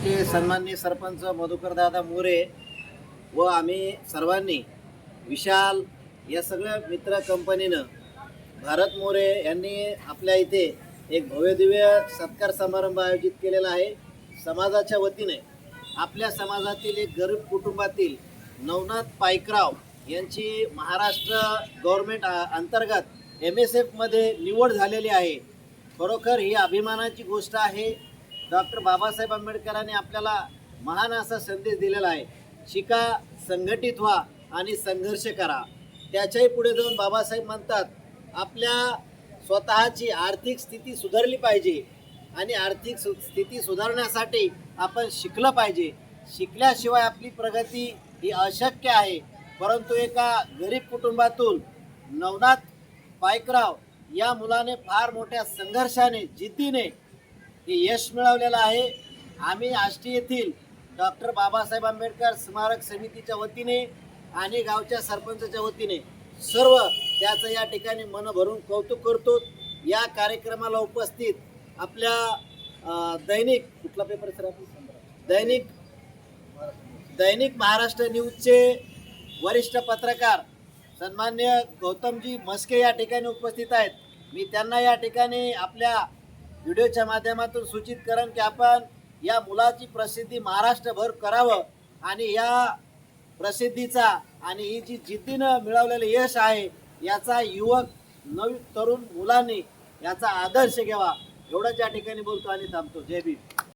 आमचे सन्माननीय सरपंच मधुकरदादा मोरे व आम्ही सर्वांनी विशाल या सगळ्या मित्र कंपनीनं भारत मोरे यांनी आपल्या इथे एक भव्यदिव्य सत्कार समारंभ आयोजित केलेला आहे. समाजाच्या वतीने आपल्या समाजातील एक गरीब कुटुंबातील नवनाथ पायकराव यांची महाराष्ट्र गव्हर्मेंट अंतर्गत एम एस एफमध्ये निवड झालेली आहे. खरोखर ही अभिमानाची गोष्ट आहे. डॉक्टर बाबासाहेब आंबेडकरांनी आपल्याला महान असा संदेश दिलेला आहे. शिका संघटित व्हा आणि संघर्ष करा. त्याच्याही पुढे जाऊन बाबासाहेब म्हणतात आपल्या स्वतःची आर्थिक स्थिती सुधारली पाहिजे आणि आर्थिक सु स्थिती सुधारण्यासाठी आपण शिकलं पाहिजे. शिकल्याशिवाय आपली प्रगती ही अशक्य आहे. परंतु एका गरीब कुटुंबातून नवनाथ पायकराव या मुलाने फार मोठ्या संघर्षाने जिद्दीने हे यश मिळवलेलं आहे. आम्ही आष्टी येथील डॉक्टर बाबासाहेब आंबेडकर स्मारक समितीच्या वतीने आणि गावच्या सरपंचाच्या वतीने सर्व त्याचं या ठिकाणी मन भरून कौतुक करतो. या कार्यक्रमाला उपस्थित आपल्या दैनिक कुठला पेपर सर आपण दैनिक दैनिक महाराष्ट्र न्यूजचे वरिष्ठ पत्रकार सन्मान्य गौतमजी मस्के या ठिकाणी उपस्थित आहेत. मी त्यांना या ठिकाणी आपल्या व्हिडिओच्या माध्यमातून सूचित करण की आपण या मुलाची प्रसिद्धी महाराष्ट्रभर करावं आणि या प्रसिद्धीचा आणि ही जी जिद्दीनं मिळवलेलं यश आहे याचा युवक नवी तरुण मुलांनी याचा आदर्श घ्यावा. एवढंच या ठिकाणी बोलतो आणि थांबतो. जय भीम.